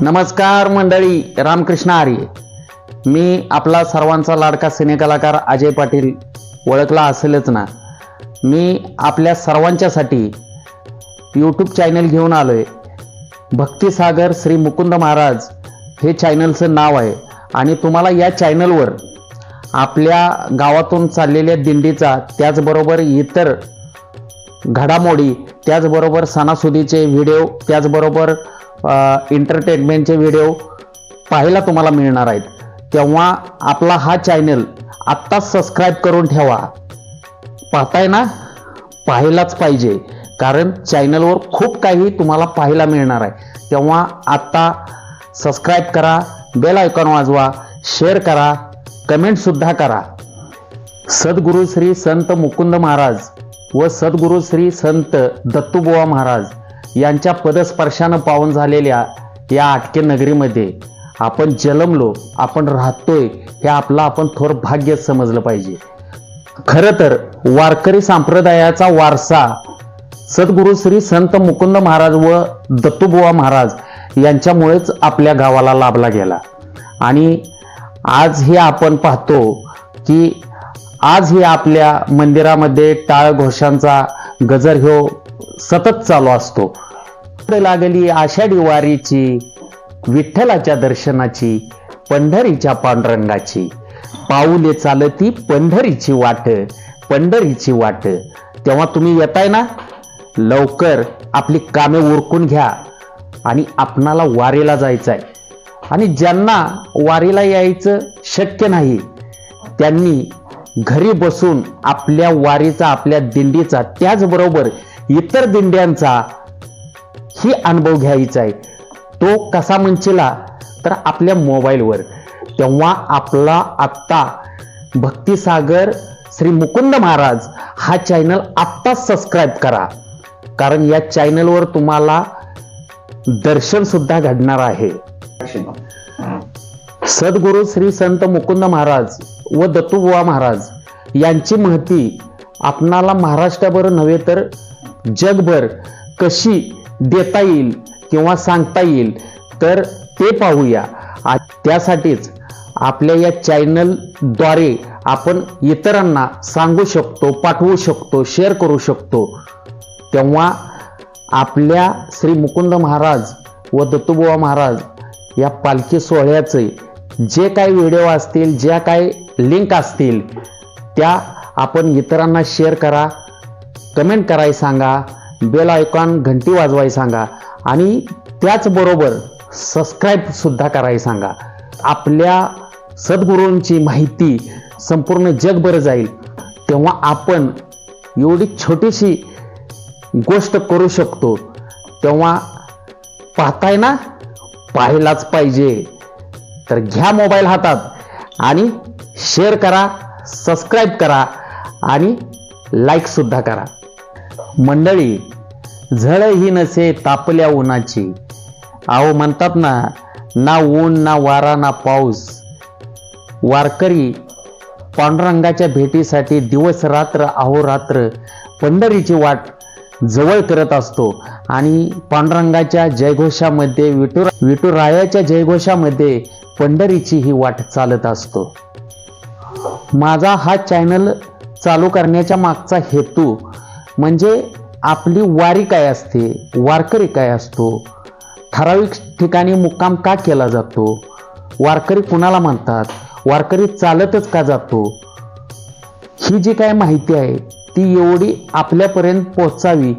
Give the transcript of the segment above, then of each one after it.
नमस्कार मंडळी रामकृष्ण आर्य. मी आपला सर्वांचा लाडका सिनेकलाकार अजय पाटील ओळखला असेलच ना. मी आपल्या सर्वांच्यासाठी यूट्यूब चॅनल घेऊन आलो आहे भक्तिसागर श्री मुकुंद महाराज हे चॅनलचं नाव आहे. आणि तुम्हाला या चॅनलवर आपल्या गावातून चाललेल्या दिंडीचा त्याचबरोबर इतर घडामोडी त्याचबरोबर सणासुदीचे व्हिडिओ त्याचबरोबर एंटरटेनमेंटचे व्हिडिओ पाहायला तुम्हाला मिळणार आहेत. तेव्हा आपला हा चॅनल आत्ताच सबस्क्राईब करून ठेवा. पाहताय ना? पाहायलाच पाहिजे. कारण चॅनलवर खूप काही तुम्हाला पाहायला मिळणार आहे. तेव्हा आत्ता सबस्क्राईब करा बेल आयकॉन वाजवा शेअर करा कमेंटसुद्धा करा. सद्गुरू श्री संत मुकुंद महाराज व सद्गुरू श्री संत दत्तुबुवा महाराज यांच्या पदस्पर्शानं पावन झालेल्या या आटके नगरीमध्ये आपण जलमलो आपण राहतोय हे आपलं आपण थोर भाग्य समजलं पाहिजे. खरं तर वारकरी संप्रदायाचा वारसा सद्गुरू श्री संत मुकुंद महाराज व दत्तुबुवा महाराज यांच्यामुळेच आपल्या गावाला लाभला गेला. आणि आज हे आपण पाहतो की आज हे आपल्या मंदिरामध्ये टाळ घोषांचा गजर ह्यो सतत चालू असतो. लागली आषाढी वारीची विठ्ठलाच्या दर्शनाची पंढरीच्या पांडुरंगाची. पाऊले चालती पंढरीची वाट पंढरीची वाट. तेव्हा तुम्ही येताय ना? लवकर आपली कामे उरकून घ्या आणि आपणाला वारीला जायचं आहे आणि ज्यांना वारीला यायचं शक्य नाही त्यांनी घरी बसून आपल्या वारीचा आपल्या दिंडीचा त्याचबरोबर इतर दिंड्यांचा ही अनुभव घ्यायचा आहे. तो कसा म्हणचेला तर आपल्या मोबाईलवर. तेव्हा आपला आत्ता भक्तिसागर श्री मुकुंद महाराज हा चॅनल आत्ताच सबस्क्राईब करा. कारण या चॅनलवर तुम्हाला दर्शन सुद्धा घडणार आहे. सद्गुरू श्री संत मुकुंद महाराज व दत्तुबुवा महाराज यांची महती आपणाला महाराष्ट्राभर नव्हे तर जगभर कशी देता येईल किंवा सांगता येईल तर ते पाहूया. त्यासाठीच आपल्या या चॅनलद्वारे आपण इतरांना सांगू शकतो पाठवू शकतो शेअर करू शकतो. तेव्हा आपल्या श्री मुकुंद महाराज व दत्तुबुवा महाराज या पालखी सोहळ्याचे जे काही व्हिडिओ असतील ज्या काही लिंक असतील त्या आपण इतरांना शेअर करा कमेंट कराय सांगा. बेल आयकॉन घंटी वाजवाय सांगा आणि त्याचबरोबर सबस्क्राईब सुद्धा कराय सांगा. आपल्या सद्गुरूंची माहिती संपूर्ण जगभर जाईल. तेव्हा आपण एवढी छोटीशी गोष्ट करू शकतो. तेव्हा पाहताय ना? पाहायलाच पाहिजे. तर घ्या मोबाईल हातात आणि शेअर करा सबस्क्राईब करा आणि लाईकसुद्धा करा. मंडळी झळ ही नसे तापल्या उन्हाची. अहो म्हणतात ना ना ऊन ना वारा ना पाऊस. वारकरी पांडुरंगाच्या भेटीसाठी दिवस रात्र अहोरात्र पंढरीची वाट जवळ करत असतो. आणि पांडुरंगाच्या जयघोषामध्ये विठू विटुरायाच्या जयघोषामध्ये पंढरीची ही वाट चालत असतो. माझा हा चॅनल चालू करण्याच्या मागचा हेतू म्हणजे आपली वारी काय असते? वारकरी काय असतो? ठराविक ठिकाणी मुक्काम का केला जातो? वारकरी कुणाला म्हणतात? वारकरी चालतच का जातो? ही जी काय माहिती आहे ती एवढी आपल्यापर्यंत पोहोचावी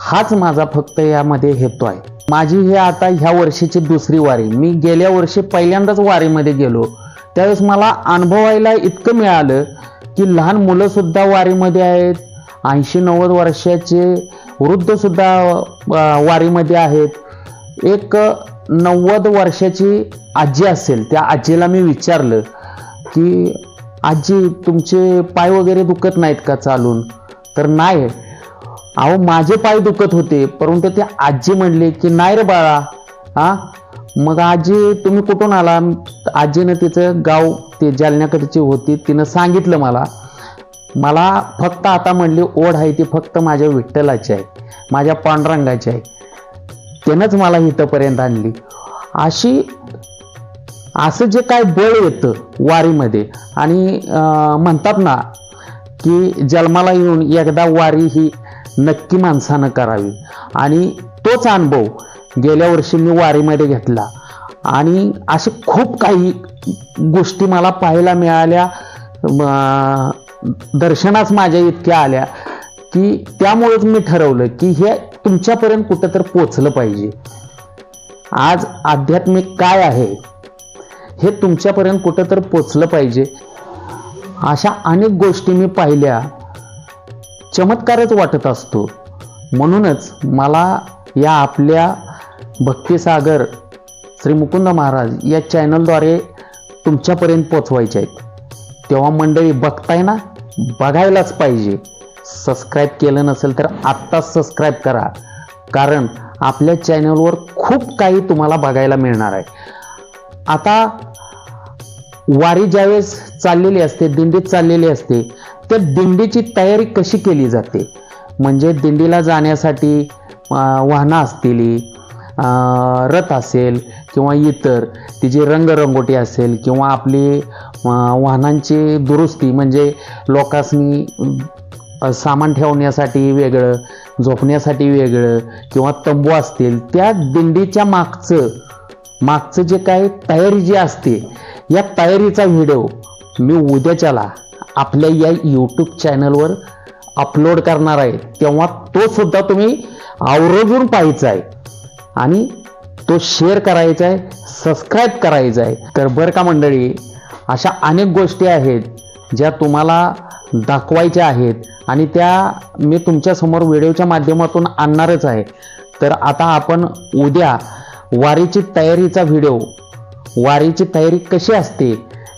हाच माझा फक्त यामध्ये हेतू आहे. माझी हे आता ह्या वर्षीची दुसरी वारी. मी गेल्या वर्षी पहिल्यांदाच वारीमध्ये गेलो. त्यावेळेस मला अनुभवायला इतकं मिळालं की लहान मुलंसुद्धा वारीमध्ये आहेत ऐंशी नव्वद वर्षाचे वृद्धसुद्धा वारीमध्ये आहेत. एक नव्वद वर्षाची आजी असेल त्या आजीला मी विचारलं की आजी तुमचे पाय वगैरे दुखत नाहीत का चालून? तर नाही. अहो माझे पाय दुखत होते परंतु ते आजी म्हणले की नाही रे बाळा हा मग आजी तुम्ही कुठून आला? आजीनं तिचं गाव ते जालन्याकडची होती तिनं सांगितलं मला. मला फक्त आता म्हणली ओढ आहे ती फक्त माझ्या विठ्ठलाची आहे माझ्या पांडुरंगाची आहे. त्यानंच मला इथंपर्यंत आणली. अशी असं जे काय बळ येतं वारीमध्ये आणि म्हणतात ना की जन्माला येऊन एकदा वारी ही नक्की माणसानं करावी. आणि तोच अनुभव गेल्या वर्षी मी वारीमध्ये घेतला. आणि असे खूप काही गोष्टी मला पाहायला मिळाल्या दर्शनास माझ्या इतक्या आल्या की त्यामुळेच मी ठरवलं की हे तुमच्यापर्यंत कुठं तर पोचलं पाहिजे. आज आध्यात्मिक काय आहे? हे तुमच्यापर्यंत कुठं तर पोचलं पाहिजे. अशा अनेक गोष्टी मी पाहिल्या. चमत्कारच वाटत असतो. म्हणूनच मला या आपल्या भक्तिसागर श्री मुकुंद महाराज या चॅनलद्वारे तुमच्यापर्यंत पोचवायचे आहेत. तेव्हा मंडळी बघताय ना? बघायलाच पाहिजे. सबस्क्राईब केलं नसेल तर आत्ताच सबस्क्राईब करा. कारण आपल्या चॅनलवर खूप काही तुम्हाला बघायला मिळणार आहे. आता वारी ज्यावेळेस चाललेली असते दिंडीत चाललेली असते तर दिंडीची तयारी कशी केली जाते? म्हणजे दिंडीला जाण्यासाठी वाहनं असतील रथ असेल किंवा इतर तिची रंगरंगोटी असेल किंवा आपली वाहनांची दुरुस्ती म्हणजे लोकांनी सामान ठेवण्यासाठी वेगळं झोपण्यासाठी वेगळं किंवा तंबू असतील त्या दिंडीच्या मागचं मागचं जे काय तयारी जी असते या तयारीचा व्हिडिओ मी उद्याच्याला आपल्या या यूट्यूब चॅनलवर अपलोड करणार आहे. तेव्हा तो सुद्धा तुम्ही आवर्जून पाहायचा आहे. आणि तो शेअर करायचा आहे सबस्क्राईब करायचा आहे. तर बरं का मंडळी अशा अनेक गोष्टी आहेत ज्या तुम्हाला दाखवायच्या आहेत आणि त्या मी तुमच्यासमोर व्हिडिओच्या माध्यमातून आणणारच आहे. तर आता आपण उद्या वारीची तयारीचा व्हिडिओ वारीची तयारी कशी असते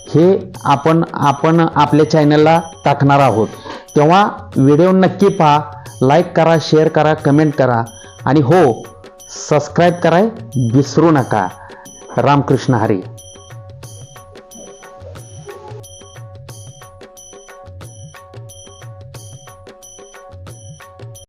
हे आपण आपण आपल्या चॅनलला टाकणार आहोत. तेव्हा व्हिडिओ नक्की पहा लाईक करा शेअर करा कमेंट करा. आणि हो सबस्क्राईब कराय विसरू नका. रामकृष्ण हरी.